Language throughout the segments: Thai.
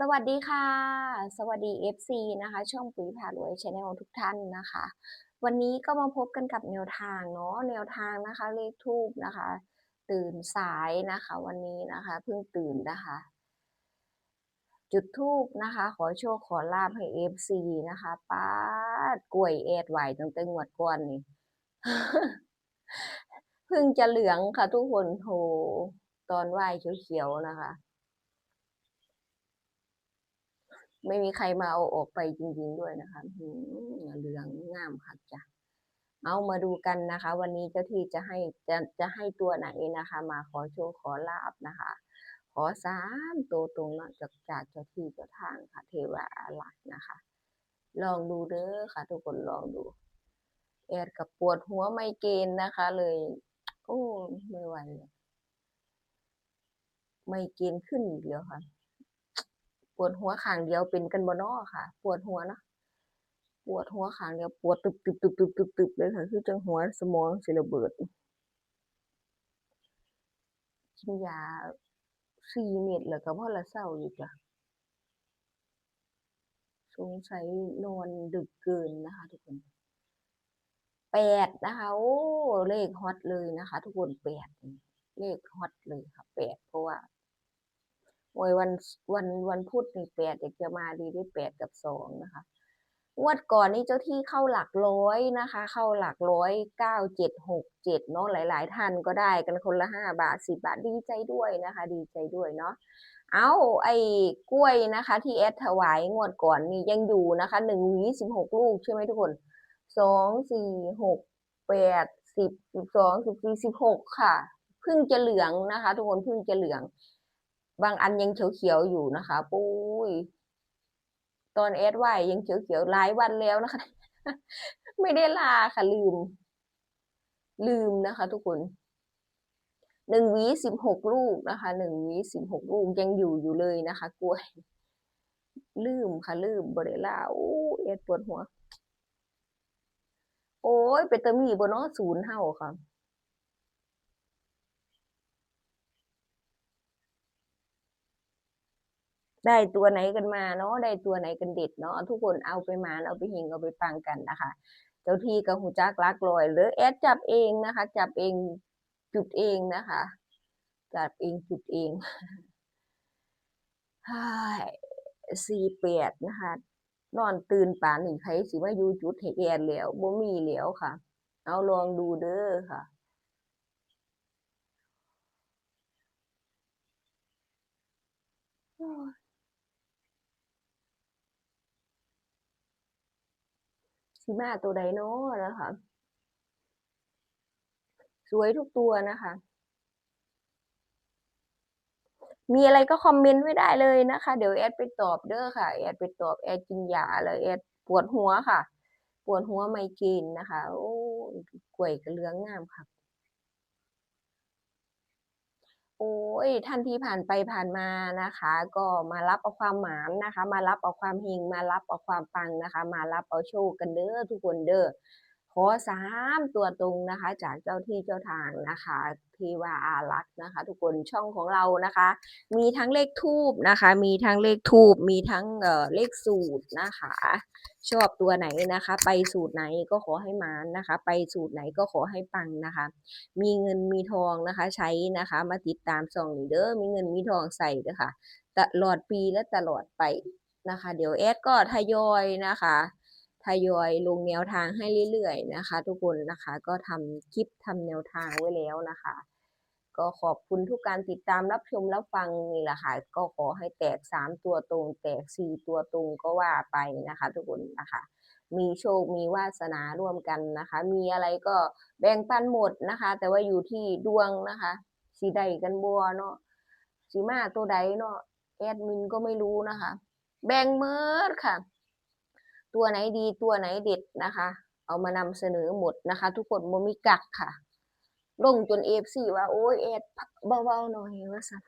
สวัสดีค่ะ สวัสดี FC นะคะ ช่องปุ๋ยพารวยชาแนลทุกท่านนะคะ วันนี้ก็มาพบกันกับแนวทางเนาะแนวทางนะคะเลขทูบนะคะ ตื่นสายนะคะ วันนี้นะคะเพิ่งตื่นนะคะ จุดทูบนะคะ ขอโชคขอลาบให้ FC นะคะป้ากล้วยแอดไหวตั้งแต่งวดก่อนนี่เพิ่งจะเหลืองค่ะทุกคนโหตอนไหวเขียวๆนะคะ ไม่มีใครมาเอาออกไปจริงๆด้วยนะคะหืมเหลืองงามค่ะจ้ะเอามาดูกันนะคะ วันนี้เจ้าที่จะให้จะจะให้ตัวไหนนะคะ มาขอโชคขอลาบนะคะ ขอสามตัวตรงเนาะจากจากเจ้าที่เจ้าทางค่ะ เทวาอารักษ์นะคะ ลองดูเด้อค่ะ ทุกคนลองดูแอดกับปวดหัวไมเกรนนะคะ เลย โอ้ไม่ไหวเลยไมเกรนขึ้นอีกแล้วค่ะ ปวดหัวข้างเดียวเป็นกันบ่นอค่ะ ปวดหัวเนาะปวดหัวข้างเดียวปวดตึบตึบตึบตึบตึบตึบเลยค่ะคือจังหัวสมองสิระเบิดกินยาสี่เม็ดแล้วก็พอละเศร้าอยู่จ้ะสงสัยนอนดึกเกินนะคะ ทุกคนแปดนะคะโอ้เลขฮอตเลยนะคะ ทุกคนแปดเลขฮอตเลยค่ะแปดเพราะว่า โอ้ยวันวันวันพุธนี่แปดอยากจะมาดีได้แปดกับสองนะคะงวดก่อนนี่เจ้าที่เข้าหลักร้อยนะคะ เข้าหลักร้อยเก้าเจ็ดหกเจ็ดเนาะหลาย ๆ ท่านก็ได้กันคนละห้าบาทสิบาทดีใจด้วยนะคะ ดีใจด้วยเนาะเอาไอ้กล้วยนะคะ ที่แอดถวายงวดก่อนนี่ยังอยู่นะคะหนึ่งหวีสิบหกลูกใช่ไหมทุกคนสองสี่หกแปดสิบสิบสองสิบสี่สิบหกค่ะเพิ่งจะเหลืองนะคะ ทุกคนเพิ่งจะเหลือง บางอันยังเขียวๆอยู่นะคะปุ้ยตอนแอดไหวยังเขียวๆหลายวันแล้วนะคะ ไม่ได้ลาค่ะลืม ลืมนะคะ ทุกคนหนึ่งวีสิบหกลูกนะคะหนึ่งวีสิบหกลูกยังอยู่อยู่เลยนะคะ กล้วย ลืมค่ะ ลืมบริลาโอ้เอ็ดปวดหัว โอ้ยเป็นตะมีบนน้อศูนย์เท่าค่ะ ได้ตัวไหนกันมาเนาะได้ตัวไหนกันเด็ดเนาะทุกคนเอาไปมานเอาไปหิงเอาไปปังกันนะคะ เจ้าที่กับหูจักลักลอย หรือแอดจับเองนะคะ จับเองจุดเองนะคะ จับเองจุดเองฮ่สี่แปดนะคะ นอนตื่นป่านนี่ใครสิมาอยู่จุดให้แอดแล้วบ่มีแล้วค่ะ เอาลองดูเด้อค่ะ สีมาตัวไดโนนะคะ สวยทุกตัวนะคะ มีอะไรก็คอมเมนต์ไว้ได้เลยนะคะ เดี๋ยวแอดไปตอบเด้อค่ะ แอดไปตอบแอดกินยาเลยแอดปวดหัวค่ะ ปวดหัวไมเกรนนะคะ โอ้ยกล้วยกระเลื้องงามค่ะ โอ้ยท่านที่ผ่านไปผ่านมานะคะ ก็มารับเอาความหมานนะคะ มารับเอาความเฮงมารับเอาความปังนะคะ มารับเอาโชคกันเด้อทุกคนเด้อ ขอสามตัวตรงนะคะ จากเจ้าที่เจ้าทางนะคะเทวาอารักนะคะ ทุกคนช่องของเรานะคะ มีทั้งเลขทูบนะคะ มีทั้งเลขทูบมีทั้งเอ่อเลขสูตรนะคะ ชอบตัวไหนนะคะ ไปสูตรไหนก็ขอให้มานะคะ ไปสูตรไหนก็ขอให้ปังนะคะ มีเงินมีทองนะคะใช้นะคะ มาติดตามส่องนี่เด้อมีเงินมีทองใส่เด้อค่ะตลอดปีและตลอดไปนะคะ เดี๋ยวแอดก็ทยอยนะคะ ทยอยลงแนวทางให้เรื่อยๆนะคะ ทุกคนนะคะก็ทำคลิปทำแนวทางไว้แล้วนะคะ ก็ขอบคุณทุกการติดตามรับชมรับฟังนี่แหละค่ะก็ขอให้แตกสามตัวตรง แตกสี่ตัวตรงก็ว่าไปนะคะ ทุกคนนะคะมีโชค มีวาสนาร่วมกันนะคะ มีอะไรก็แบ่งปันหมดนะคะ แต่ว่าอยู่ที่ดวงนะคะสีใดกันบัวเนาะสีมาตัวใดเนาะแอดมินก็ไม่รู้นะคะ แบ่งเมิดค่ะ ตัวไหนดีตัวไหนเด็ดนะคะ เอามานำเสนอหมดนะคะ ทุกคนโมมีกักค่ะลงจนเอฟซีว่า โอ้ยแอดเบาๆหน่อยว่าสัน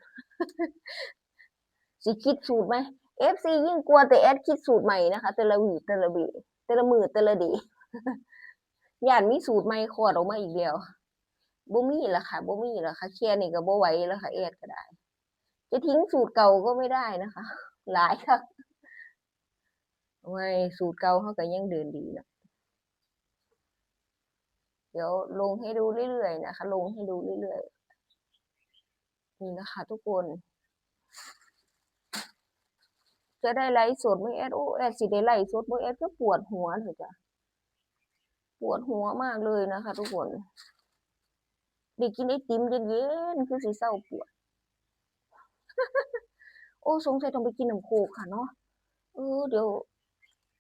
สิคิดสูตรไหมเอฟซียิ่งกลัวแต่แอดคิดสูตรใหม่นะคะแต่ละวีแต่ละบีแต่ละมือแต่ละดีย่านมีสูตรใหม่คลอดออกมาอีกแล้วบ่มีล้วค่ะบ่มีล้วค่ะแค่นี้ก็บ่ไหวแล้วค่ะแอดก็ได้ จะทิ้งสูตรเก่าก็ไม่ได้นะคะ หลายคัก ว้สูตรเก่าเขาก็ยังเดินดีเนาะเดี๋ยวลงให้ดูเรื่อยๆนะคะ ลงให้ดูเรื่อยๆนี่นะคะ ทุกคน จะได้ไลฟ์สดไม่แอดโอ้แอดสิได้ไลฟ์สดบ่แอดก็ปวดหัวเถอะจ้ะปวดหัวมากเลยนะคะ ทุกคนได้กินไอติมเย็นๆคือสิเศร้าปวด โอ้สงสัยต้องไปกินน้ำโคกค่ะเนาะเออเดี๋ยว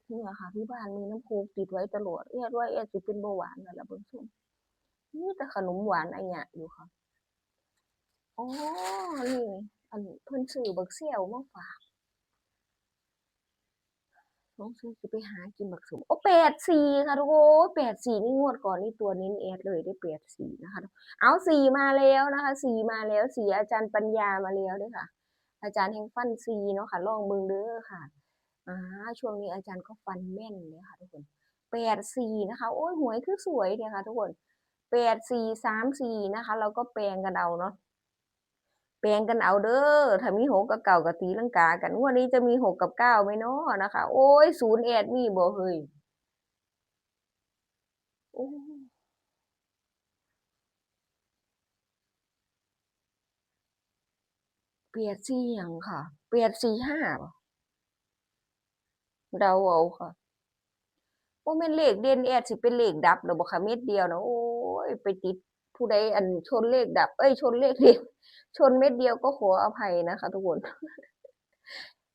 เนี่ยค่ะที่บ้านมีน้ำโคกติดไว้ตลอดแอดว่าแอดสิเป็นเบาหวานนั่นแหละเบิ่งซุ่แต่ขนมหวานอันเนี้ยอยู่ค่ะอ๋อนี่อันเพิ่นซื้อบักเซี่ยวมาฝากน้องซื้อสิไปหากินบักสมโอ้แปดสี่ค่ะทุกคนแปดสี่นี่งวดก่อนนี่ตัวเน้นแอดเลยได้แปดสี่นะคะ เอาสี่มาแล้วนะคะสี่มาแล้วสี่อาจารย์ปัญญามาแล้วด้วยค่ะ อาจารย์แห่งฟันซีเนาะค่ะลองเบิ่งเด้อค่ะ อ่าช่วงนี้อาจารย์ก็ฟันแม่นเลยค่ะทุกคนแปดสี่นะคะ โอ้ยหวยคือสวยเนี่ยค่ะ ทุกคนแปดสี่สามสี่นะคะ เราก็แปลงกันเอาเนาะแปลงกันเอาเด้อถ้ามีหกกับเก่ากับตีลังกากันวดนี้จะมีหกกับเก้าไหมเนาะนะคะ โอ้ยศูนย์แอดมีบ่เฮ้ยโอ้เปลียดสี่ยังค่ะ เปลียดสี่ห้าบ่ เดาเอาค่ะว่าแม่นเลขเด่นแอดสิเป็นเลขดับแล้วบ่ค่ะเม็ดเดียวนะโอ้ยไปติดผู้ใดอันชนเลขดับ เอ้ยชนเลขเด่นชนเม็ดเดียวก็ขออภัยนะคะ ทุกคน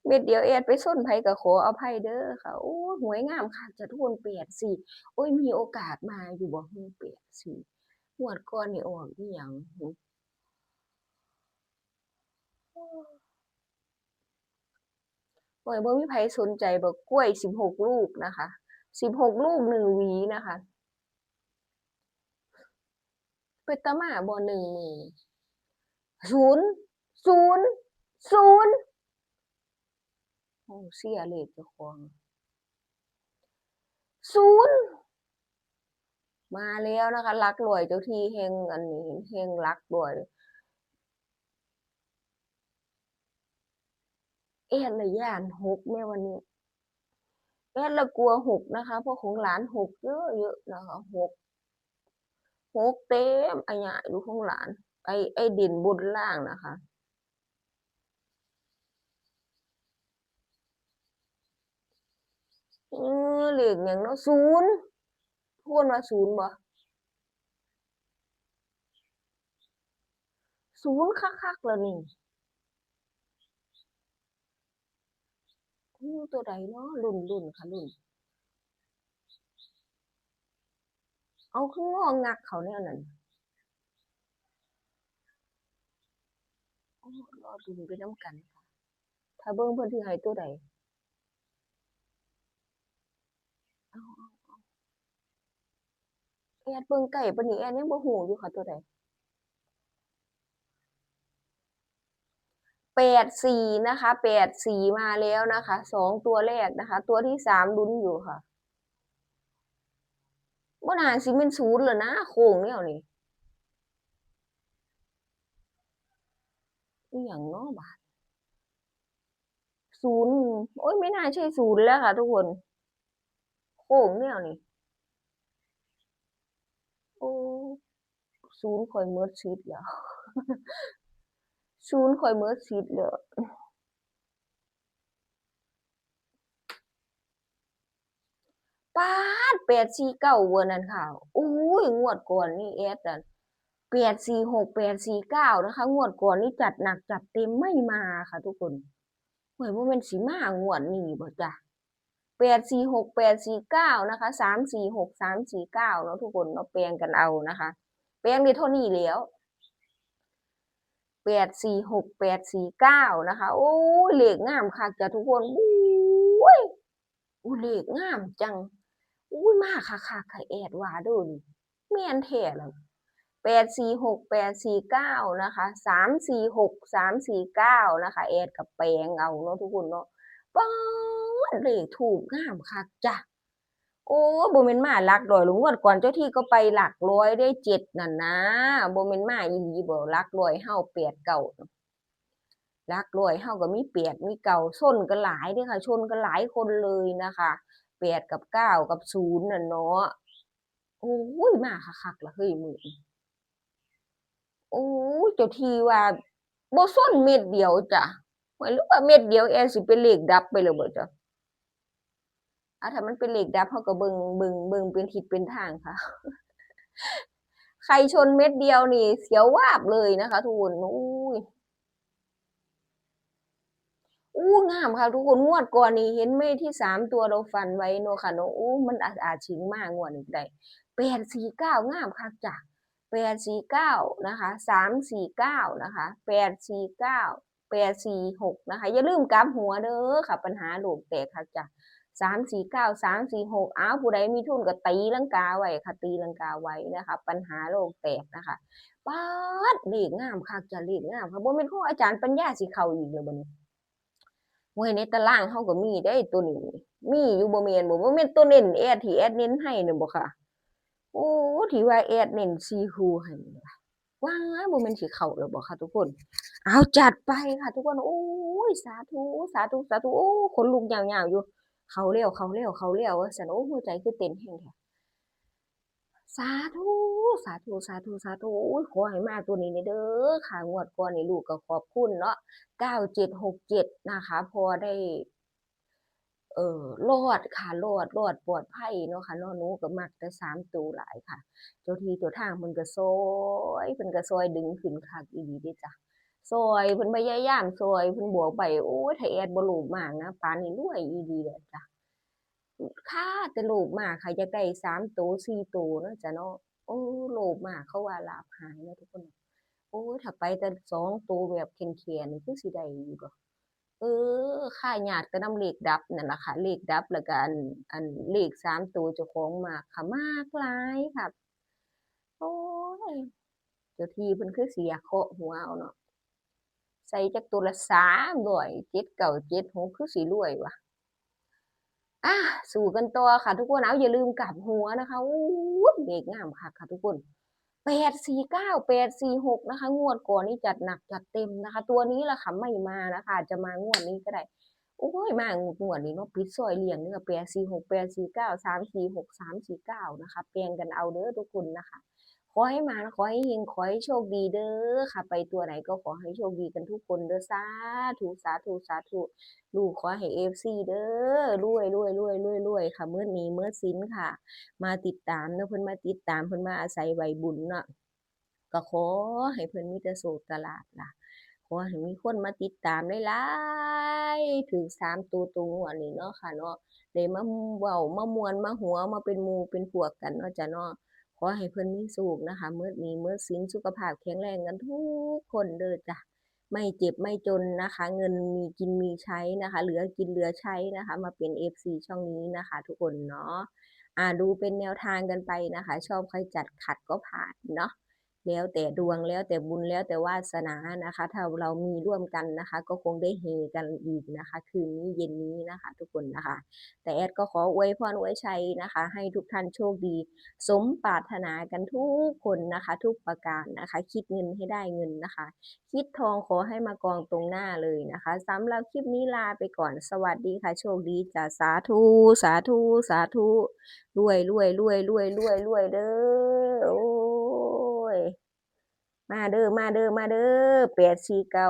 เม็ดเดียวแอดไปส้นไผก็ขออภัยเด้อค่ะโอ้ยหวยงามค่ะจะทุกคนเปลี่ยดสิโอ้ยมีโอกาสมาอยู่บ่ฮือเปลี่ยดสิงวดก่อนนี่ออกอีหยัง หึโอ้ยบ่มีไผสนใจบ่กล้วยสิบหกลูกนะคะสิบหกลูกหนึ่งหวีนะคะเป็นตมาบ่หนึ่งมือศูนย์ศูนย์ศูนย์โอ้เสียเลขจ้าของศูนย์มาแล้วนะคะรักรวยเจ้าที่เฮงอันนี้เฮงรักรวย แอดละย่านหกแม่วันนี้แอดละกลัวหกนะคะเพราะของหลานหกเยอะเยอะนะคะหกหกเต็มอันใหญ่ดูของหลาน ไอไอดินบนล่างนะคะเออเลขหยังเนาะศูนย์พูดว่าศูนย์บ่ศูนย์คักๆแล้วนี่อือ ตัวใดเนาะรุ่นรุ่นค่ะรุ่น เอาคืององักเขาแนวนั้นรอลุ้นไปน้ำกันค่ะ ถ้าเบิ่งเพิ่นสิให้ตัวใดเอาๆๆแอดเบิ่งใกล้ปนนี้แอดยังบ่ฮู้อยู่ค่ะตัวใด แปดสี่นะคะแปดสี่มาแล้วนะคะสองตัวแรกนะคะ ตัวที่สามลุ้นอยู่ค่ะบ่น่าสิแม่นศูนย์แล้วนะโค้งแนวนี้อิหยังเนาะบาดศูนย์โอ๊ยไม่น่าใช่ศูนย์แล้วค่ะ ทุกคน โค้งแนวนี้โอ้ศูนย์ข้อยหมดสิทธิ์แล้ว ศูนย์ข่อยเมื่อสิทเลยปาดแปดสี่เก้าเวอร์นั้นค่ะอุ้ยงวดก่อนนี่เอสอะแปดสี่หกแปดสี่เก้านะคะ งวดก่อนนี่จัดหนักจัดเต็มไม่มาค่ะ ทุกคนหวยว่าป็นสีมางวดนี่บ่จ้ะแปดสี่หกแปดสี่เก้านะคะสามสี่หกสามสี่เก้าเนาะทุกคนเราะแปลงกันเอานะคะ แปลงได้เท่านี้แล้ว แปดสี่หกแปดสี่เก้านะคะ โอ้เหล็กงามค่ะจ้ะทุกคนอุ้ยอุ้เหล็กงามจังอุ้ยมากค่ะค่ะค่แอดว่าดูนี่เมียนเทแล้วแปดสี่หกแปดสี่เก้านะคะสามสี่หกสามสี่เก้านะคะแอดกับแปลงเอาเนาะทุกคนเนาะป้อเหล็กถูกงามค่ะจ้ะ โอ้ยบ่แม่นมาหลักร้อยหรอกงวดก่อนเจ้าที่ก็ไปหลักร้อยได้เจ็ดนั่นนะบ่แม่นมาอีหลีบ่หลักร้อยเฮาแปดเก้าหลักร้อยเฮาก็มีแปดมีเก้าชนกันหลายด้อค่ะชนกันหลายคนเลยนะคะแปดกับเก้ากับศูนย์น่ะเนาะโอ้ยมาคักๆละเฮ้ยมือโอ้เจ้าที่ว่าบ่ชนเม็ดเดียวจ้ะข้อยนึกว่าเม็ดเดียวแอสิเป็นเลขดับไปแล้วบ่จ้ะ อ่าถ้ามันเป็นเหลขดับเฮาก็เบิ่งเบิ่งเบิ่งเป็นทิศเป็นทางค่ะ ใครชนเม็ดเดียวนี่ เสียววาบเลยนะคะ ทุกคนอุ้ยอู้งามค่ะ ทุกคนงวดก่อนนี่เห็นไหมที่สามตัวเราฟันไว้เนาะค่ะเนาะอู้มันอาจอาจชิงมากงวดนี้ได้แปดสี่เก้างามคักจ้ะแปดสี่เก้านะคะสามสี่เก้านะคะแปดสี่เก้าแปดสี่หกนะคะ อย่าลืมกลับหัวเด้อค่ะ ปัญหาหลูกแตกค่ะจ้ะ สามสี่เก้าสามสี่หกอ้าวผู้ใดมีทุนก็ตีลังกาไว้ค่ะตีลังกาไว้นะคะ ปัญหาโลกแตกนะคะป๊าดเลขงามคักจ้ะเลขงามค่ะบ่แม่นของอาจารย์ปัญญาสิเข้าอีกเลยบัดนี้หวยในตารางเฮาก็มีได้ตัวนี้มีอยู่บ่แม่นบ่บ่แม่นตัวเน้นแอดที่แอดเน้นให้นั่นบ่ค่ะโอ้ที่ว่าแอดเน้น4คู่ให้นี่ล่ะว้าบ่แม่นสิเข้าแล้วบ่ค่ะ ทุกคน เอาจัดไปค่ะ ทุกคนโอ้ยสาธุสาธุสาธุโอ้ขนลุกยาวๆอยู่ เข้าแล้วเข้าแล้วเขาแล้วว่าซั่นโอ้หัวใจคือเต้นแรงแท้สาธุสาธุสาธุสาธุโอ้ยขอให้มาตัวนี้นี่เด้อค่ะงวดก่อนนี่ลูกก็ขอบคุณเนาะ9767นะคะ พอได้ เออรอดค่ะรอดรอดปลอดภัยเนาะค่ะนาะหนูก็มักแต่3ตัวหลายค่ะ เจ้าที่เจ้าทางเพิ่นก็ซอยเพิ่นก็ซอยดึงขึ้นคักอีหลีด้จ้ะ ซอยเพิ่นพยายามซอยเพิ่นบวกไปโอ้ยถ้าแอดบ่โลภมากนะป่านนี้รวยอีหลีแล้วจ้ะค่าแต่โลภมากค่ะอยากได้3ตัว4ตัวเนะจ้ะเนาะโอ้โลภมากเขาว่าลาภหายนะทุกคนโอ้ยถ้าไปแต่สองตัวแบบแข็งๆนี่คือสิได้อยู่ดอกเออค่ายากแต่นำเลขดับนั่นแหละค่ะเลขดับแล้วก็อันอันเลขสามตัวเจ้าของมากค่ะมากหลายค่ะโอ้ยเจ้าทีเพิ่นคือเสิอยเคาะหัวเอาเนาะ ส่จักตัวละ300 7976คือสิรวยว่ะอาสู้กันต่อค่ะทุกคนเอาอย่าลืมกลับหัวนะคะอู้ยเลขงามคักค่ะทุกคน849 846นะคะ งวดก่อนนี่จัดหนักจัดเต็มนะคะ ตัวนี้ละค่ะไม่มานะคะ จะมางวดนี้ก็ได้โอ้ยมางวดนี้เนาะปิดซอยเลี่ยงเด้อ846 849 346 349นะคะแปลงกันเอาเด้อทุกคนนะคะ ขอให้มาขอให้เฮงขอให้โชคดีเด้อค่ะ ไปตัวไหนก็ขอให้โชคดีกันทุกคนเด้อสาธุสาธุสาธุลูกขอให้ FC เด้อรวยรวยรวยรวยรวยค่ะเมื้อนี้มื้อศีลค่ะ มาติดตามเนาะเพิ่นมาติดตามเพิ่นมาอาศัยใบบุญเนาะก็ขอให้เพิ่นมีแต่โชคตลาดล่ะขอให้มีคนมาติดตามหลายถูกสามตัวตรงงวนี้เนาะค่ะเนาะได้มาเว้ามามวนมาหัวมาเป็นมูเป็นพวกกันเนาะจ้ะเนาะ อให้เพิ่นมีสุขนะคะเมื่อมีเมื่อสินสุขภาพแข็งแรงกันทุกคนเด้อจ้ะไม่เจ็บไม่จนนะคะ เงินมีกินมีใช้นะคะ เหลือกินเหลือใช้นะคะ มาเป็น FC ช่องนี้นะคะ ทุกคนเนาะอ่าดูเป็นแนวทางกันไปนะคะ ชอบใครจัดขัดก็ผ่านเนาะ แล้วแต่ดวงแล้วแต่บุญแล้วแต่วาสนานะคะ ถ้าเรามีร่วมกันนะคะ ก็คงได้เฮกันอีกนะคะ คืนนี้เย็นนี้นะคะ ทุกคนนะคะ แต่แอดก็ขออวยพรอวยชัยนะคะ ให้ทุกท่านโชคดี สมปรารถนากันทุกคนนะคะ ทุกประการนะคะ คิดเงินให้ได้เงินนะคะ คิดทองขอให้มากองตรงหน้าเลยนะคะสำหรับคลิปนี้ลาไปก่อนสวัสดีค่ะ โชคดีจ้าสาธุสาธุสาธุรวยรวยรวยรวยรวยรวยเด้อโอ้ มาเด้อมาเด้อมาเด้อแปดสี่เก้า